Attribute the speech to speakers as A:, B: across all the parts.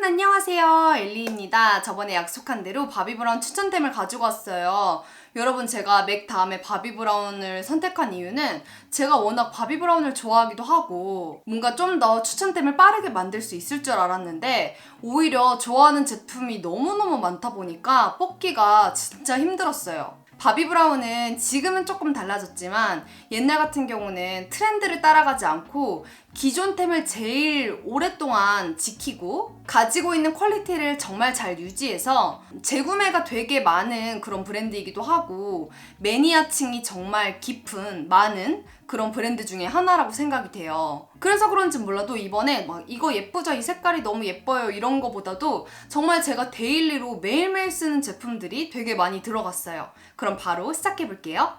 A: 여러분 안녕하세요. 엘리입니다. 저번에 약속한 대로 바비브라운 추천템을 가지고 왔어요. 여러분 제가 맥 다음에 바비브라운을 선택한 이유는 제가 워낙 바비브라운을 좋아하기도 하고 뭔가 좀 더 추천템을 빠르게 만들 수 있을 줄 알았는데 오히려 좋아하는 제품이 너무너무 많다 보니까 뽑기가 진짜 힘들었어요. 바비 브라운은 지금은 조금 달라졌지만 옛날 같은 경우는 트렌드를 따라가지 않고 기존 템을 제일 오랫동안 지키고 가지고 있는 퀄리티를 정말 잘 유지해서 재구매가 되게 많은 그런 브랜드이기도 하고 매니아층이 정말 깊은 많은 그런 브랜드 중에 하나라고 생각이 돼요. 그래서 그런지 몰라도 이번에 막 이거 예쁘죠? 이 색깔이 너무 예뻐요. 이런 거보다도 정말 제가 데일리로 매일매일 쓰는 제품들이 되게 많이 들어갔어요. 그럼 바로 시작해 볼게요.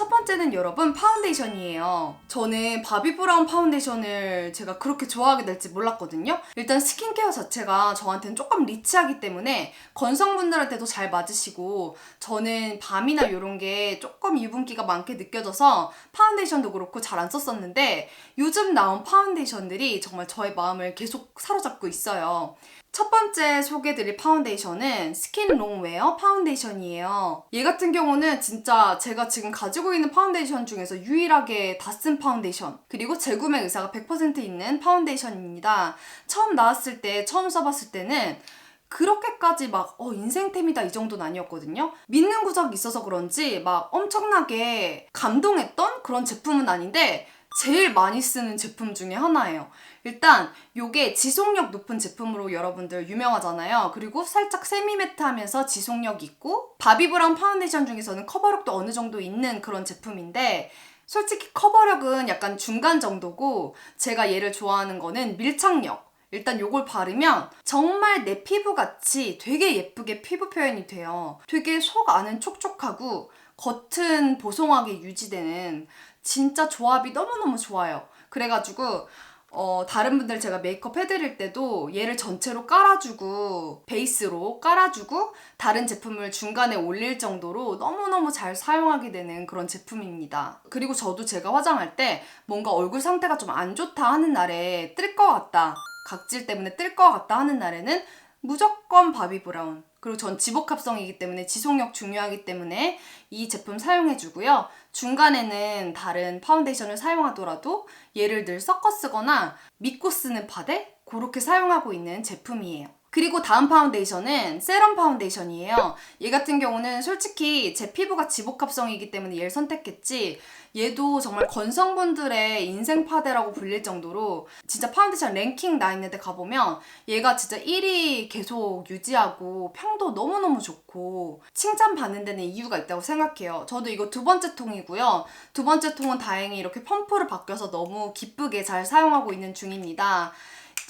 A: 첫 번째는 여러분 파운데이션이에요. 저는 바비 브라운 파운데이션을 제가 그렇게 좋아하게 될지 몰랐거든요. 일단 스킨케어 자체가 저한테는 조금 리치하기 때문에 건성분들한테도 잘 맞으시고 저는 밤이나 이런 게 조금 유분기가 많게 느껴져서 파운데이션도 그렇고 잘 안 썼었는데 요즘 나온 파운데이션들이 정말 저의 마음을 계속 사로잡고 있어요. 첫 번째 소개드릴 파운데이션은 스킨 롱웨어 파운데이션이에요. 얘 같은 경우는 진짜 제가 지금 가지고 있는 파운데이션 중에서 유일하게 다 쓴 파운데이션. 그리고 재구매 의사가 100% 있는 파운데이션입니다. 처음 나왔을 때, 처음 써봤을 때는 그렇게까지 막, 어, 인생템이다 이 정도는 아니었거든요. 믿는 구석이 있어서 그런지 막 엄청나게 감동했던 그런 제품은 아닌데, 제일 많이 쓰는 제품 중에 하나예요. 일단 요게 지속력 높은 제품으로 여러분들 유명하잖아요. 그리고 살짝 세미매트하면서 지속력 있고 바비브라운 파운데이션 중에서는 커버력도 어느 정도 있는 그런 제품인데 솔직히 커버력은 약간 중간 정도고 제가 얘를 좋아하는 거는 밀착력. 일단 요걸 바르면 정말 내 피부같이 되게 예쁘게 피부 표현이 돼요. 되게 속 안은 촉촉하고 겉은 보송하게 유지되는 진짜 조합이 너무너무 좋아요. 그래가지고 어, 다른 분들 제가 메이크업 해드릴 때도 얘를 전체로 깔아주고 베이스로 깔아주고 다른 제품을 중간에 올릴 정도로 너무너무 잘 사용하게 되는 그런 제품입니다. 그리고 저도 제가 화장할 때 뭔가 얼굴 상태가 좀 안 좋다 하는 날에 뜰 것 같다 각질 때문에 뜰 것 같다 하는 날에는 무조건 바비 브라운 그리고 전 지복합성이기 때문에 지속력 중요하기 때문에 이 제품 사용해 주고요. 중간에는 다른 파운데이션을 사용하더라도 얘를 늘 섞어 쓰거나 믿고 쓰는 파데 그렇게 사용하고 있는 제품이에요. 그리고 다음 파운데이션은 세럼 파운데이션이에요. 얘 같은 경우는 솔직히 제 피부가 지복합성이기 때문에 얘를 선택했지 얘도 정말 건성분들의 인생 파데라고 불릴 정도로 진짜 파운데이션 랭킹 나 있는 데 가보면 얘가 진짜 1위 계속 유지하고 평도 너무너무 좋고 칭찬받는 데는 이유가 있다고 생각해요. 저도 이거 두 번째 통이고요. 두 번째 통은 다행히 이렇게 펌프를 바뀌어서 너무 기쁘게 잘 사용하고 있는 중입니다.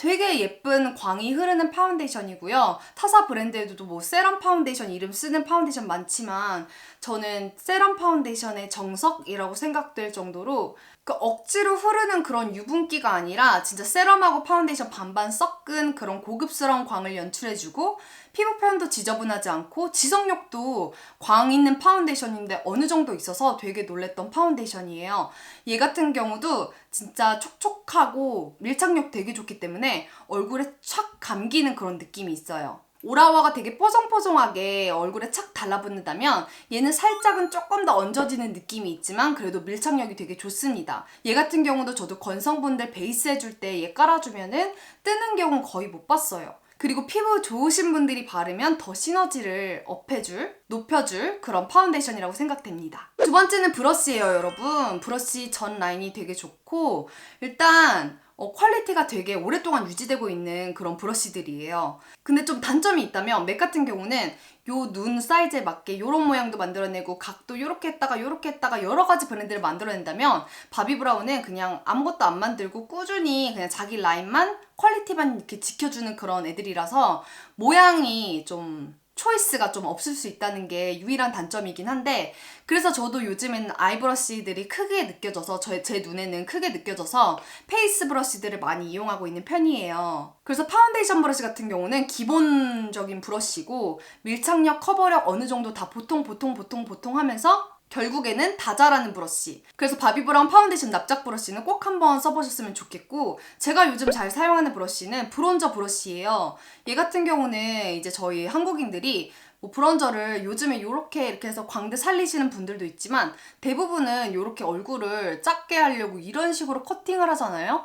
A: 되게 예쁜 광이 흐르는 파운데이션이고요. 타사 브랜드에도 뭐 세럼 파운데이션 이름 쓰는 파운데이션 많지만 저는 세럼 파운데이션의 정석이라고 생각될 정도로 그 억지로 흐르는 그런 유분기가 아니라 진짜 세럼하고 파운데이션 반반 섞은 그런 고급스러운 광을 연출해주고 피부 표현도 지저분하지 않고 지속력도 광 있는 파운데이션인데 어느 정도 있어서 되게 놀랬던 파운데이션이에요. 얘 같은 경우도 진짜 촉촉하고 밀착력 되게 좋기 때문에 얼굴에 촥 감기는 그런 느낌이 있어요. 오라와가 되게 뽀송뽀송하게 얼굴에 착 달라붙는다면 얘는 살짝은 조금 더 얹어지는 느낌이 있지만 그래도 밀착력이 되게 좋습니다. 얘 같은 경우도 저도 건성분들 베이스 해줄 때 얘 깔아주면은 뜨는 경우 거의 못 봤어요. 그리고 피부 좋으신 분들이 바르면 더 시너지를 업해줄, 높여줄 그런 파운데이션이라고 생각됩니다. 두 번째는 브러쉬예요, 여러분. 브러쉬 전 라인이 되게 좋고 일단 어, 퀄리티가 되게 오랫동안 유지되고 있는 그런 브러쉬들이에요. 근데 좀 단점이 있다면 맥 같은 경우는 요 눈 사이즈에 맞게 요런 모양도 만들어내고 각도 요렇게 했다가 요렇게 했다가 여러 가지 브랜드를 만들어낸다면 바비 브라운은 그냥 아무것도 안 만들고 꾸준히 그냥 자기 라인만 퀄리티만 이렇게 지켜주는 그런 애들이라서 모양이 좀 초이스가 좀 없을 수 있다는 게 유일한 단점이긴 한데 그래서 저도 요즘에는 아이브러쉬들이 크게 느껴져서 저, 제 눈에는 크게 느껴져서 페이스 브러쉬들을 많이 이용하고 있는 편이에요. 그래서 파운데이션 브러쉬 같은 경우는 기본적인 브러쉬고 밀착력, 커버력 어느 정도 다 보통 보통 보통 보통 하면서 결국에는 다 자라는 브러쉬. 그래서 바비브라운 파운데이션 납작 브러쉬는 꼭 한번 써보셨으면 좋겠고 제가 요즘 잘 사용하는 브러쉬는 브론저 브러쉬예요. 얘 같은 경우는 이제 저희 한국인들이 뭐 브론저를 요즘에 이렇게 이렇게 해서 광대 살리시는 분들도 있지만 대부분은 이렇게 얼굴을 작게 하려고 이런 식으로 커팅을 하잖아요.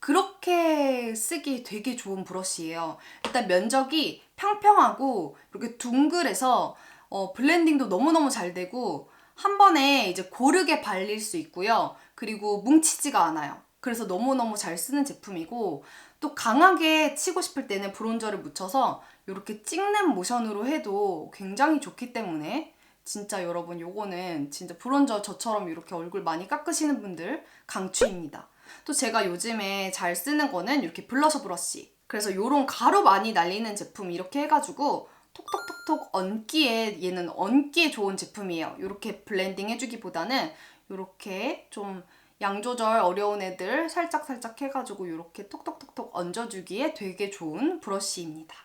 A: 그렇게 쓰기 되게 좋은 브러쉬예요. 일단 면적이 평평하고 이렇게 둥글해서 어, 블렌딩도 너무너무 잘 되고 한 번에 이제 고르게 발릴 수 있고요. 그리고 뭉치지가 않아요. 그래서 너무너무 잘 쓰는 제품이고 또 강하게 치고 싶을 때는 브론저를 묻혀서 이렇게 찍는 모션으로 해도 굉장히 좋기 때문에 진짜 여러분 요거는 진짜 브론저 저처럼 이렇게 얼굴 많이 깎으시는 분들 강추입니다. 또 제가 요즘에 잘 쓰는 거는 이렇게 블러셔 브러쉬. 그래서 요런 가루 많이 날리는 제품 이렇게 해가지고 톡톡톡톡 얹기에 얘는 얹기에 좋은 제품이에요. 이렇게 블렌딩 해주기보다는 이렇게 좀 양 조절 어려운 애들 살짝 살짝 해가지고 이렇게 톡톡톡톡 얹어주기에 되게 좋은 브러쉬입니다.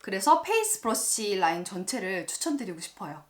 A: 그래서 페이스 브러쉬 라인 전체를 추천드리고 싶어요.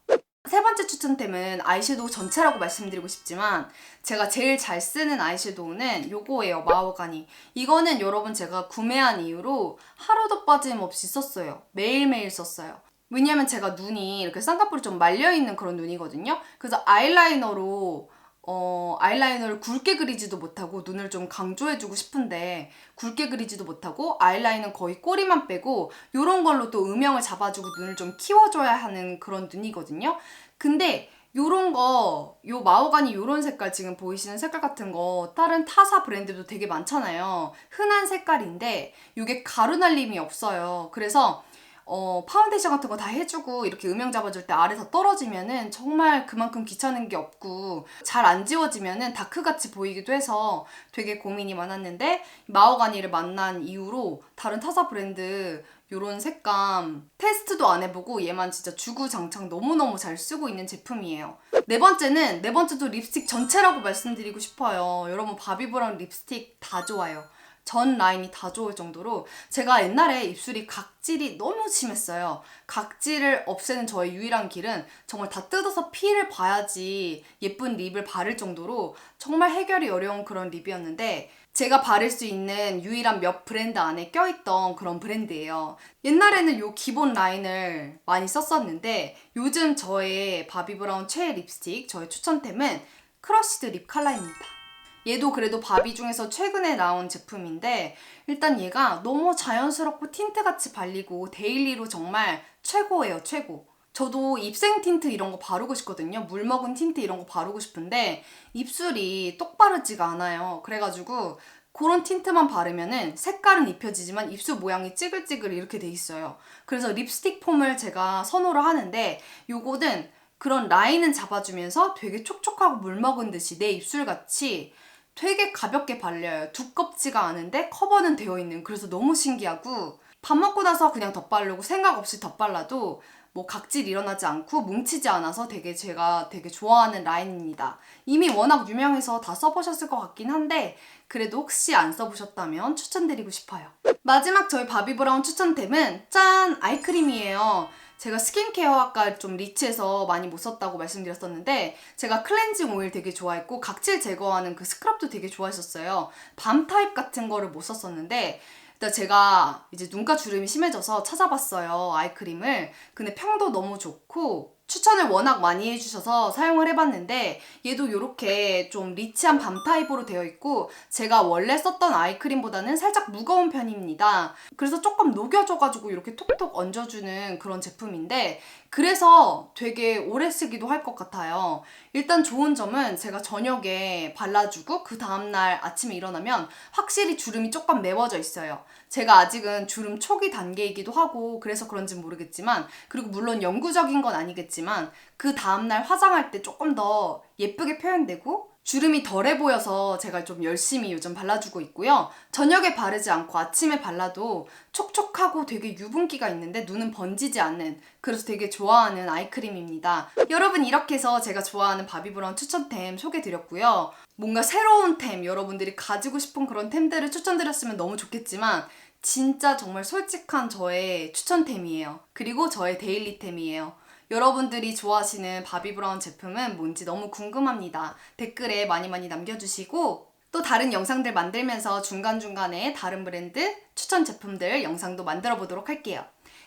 A: 세 번째 추천템은 아이섀도우 전체라고 말씀드리고 싶지만 제가 제일 잘 쓰는 아이섀도우는 요거예요. 마호가니. 이거는 여러분 제가 구매한 이후로 하루도 빠짐없이 썼어요. 매일매일 썼어요. 왜냐면 제가 눈이 이렇게 쌍꺼풀이 좀 말려있는 그런 눈이거든요. 그래서 아이라이너로 어, 아이라이너를 굵게 그리지도 못하고 눈을 좀 강조해주고 싶은데 굵게 그리지도 못하고 아이라인은 거의 꼬리만 빼고 요런 걸로 또 음영을 잡아주고 눈을 좀 키워줘야 하는 그런 눈이거든요. 근데 요런 거, 요 마호가니 요런 색깔 지금 보이시는 색깔 같은 거 다른 타사 브랜드도 되게 많잖아요. 흔한 색깔인데 요게 가루 날림이 없어요. 그래서 어, 파운데이션 같은 거 다 해주고 이렇게 음영 잡아줄 때 아래 다 떨어지면은 정말 그만큼 귀찮은 게 없고 잘 안 지워지면은 다크같이 보이기도 해서 되게 고민이 많았는데 마오가니를 만난 이후로 다른 타사 브랜드 요런 색감 테스트도 안 해보고 얘만 진짜 주구장창 너무너무 잘 쓰고 있는 제품이에요. 네 번째는 네 번째도 립스틱 전체라고 말씀드리고 싶어요. 여러분 바비브라운 립스틱 다 좋아요. 전 라인이 다 좋을 정도로 제가 옛날에 입술이 각질이 너무 심했어요. 각질을 없애는 저의 유일한 길은 정말 다 뜯어서 피를 봐야지 예쁜 립을 바를 정도로 정말 해결이 어려운 그런 립이었는데 제가 바를 수 있는 유일한 몇 브랜드 안에 껴있던 그런 브랜드예요. 옛날에는 요 기본 라인을 많이 썼었는데 요즘 저의 바비브라운 최애 립스틱, 저의 추천템은 크러쉬드 립 컬러입니다. 얘도 그래도 바비 중에서 최근에 나온 제품인데 일단 얘가 너무 자연스럽고 틴트같이 발리고 데일리로 정말 최고예요 최고. 저도 입생 틴트 이런 거 바르고 싶거든요. 물 먹은 틴트 이런 거 바르고 싶은데 입술이 똑바르지가 않아요. 그래가지고 그런 틴트만 바르면은 색깔은 입혀지지만 입술 모양이 찌글찌글 이렇게 돼 있어요. 그래서 립스틱 폼을 제가 선호를 하는데 요거는 그런 라인은 잡아주면서 되게 촉촉하고 물 먹은 듯이 내 입술같이 되게 가볍게 발려요. 두껍지가 않은데 커버는 되어 있는. 그래서 너무 신기하고 밥 먹고 나서 그냥 덧바르고 생각 없이 덧발라도 뭐 각질 일어나지 않고 뭉치지 않아서 되게 제가 되게 좋아하는 라인입니다. 이미 워낙 유명해서 다 써보셨을 것 같긴 한데 그래도 혹시 안 써보셨다면 추천드리고 싶어요. 마지막 저희 바비브라운 추천템은 짠! 아이크림이에요. 제가 스킨케어 아까 좀 리치해서 많이 못 썼다고 말씀드렸었는데 제가 클렌징 오일 되게 좋아했고 각질 제거하는 그 스크럽도 되게 좋아했었어요. 밤 타입 같은 거를 못 썼었는데 일단 제가 이제 눈가 주름이 심해져서 찾아봤어요 아이크림을 근데 평도 너무 좋고 추천을 워낙 많이 해주셔서 사용을 해봤는데 얘도 이렇게 좀 리치한 밤 타입으로 되어 있고 제가 원래 썼던 아이크림보다는 살짝 무거운 편입니다. 그래서 조금 녹여줘가지고 이렇게 톡톡 얹어주는 그런 제품인데 그래서 되게 오래 쓰기도 할 것 같아요. 일단 좋은 점은 제가 저녁에 발라주고 그 다음날 아침에 일어나면 확실히 주름이 조금 메워져 있어요. 제가 아직은 주름 초기 단계이기도 하고 그래서 그런지 모르겠지만 그리고 물론 영구적인 건 아니겠지만 그 다음날 화장할 때 조금 더 예쁘게 표현되고 주름이 덜해 보여서 제가 좀 열심히 요즘 발라주고 있고요. 저녁에 바르지 않고 아침에 발라도 촉촉하고 되게 유분기가 있는데 눈은 번지지 않는 그래서 되게 좋아하는 아이크림입니다. 여러분 이렇게 해서 제가 좋아하는 바비브라운 추천템 소개드렸고요. 뭔가 새로운 템, 여러분들이 가지고 싶은 그런 템들을 추천드렸으면 너무 좋겠지만 진짜 정말 솔직한 저의 추천템이에요. 그리고 저의 데일리템이에요. 여러분들이 좋아하시는 바비브라운 제품은 뭔지 너무 궁금합니다. 댓글에 많이 많이 남겨주시고 또 다른 영상들 만들면서 중간중간에 다른 브랜드 추천 제품들 영상도 만들어 보도록 할게요.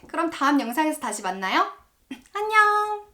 A: 그럼 다음 영상에서 다시 만나요. 안녕!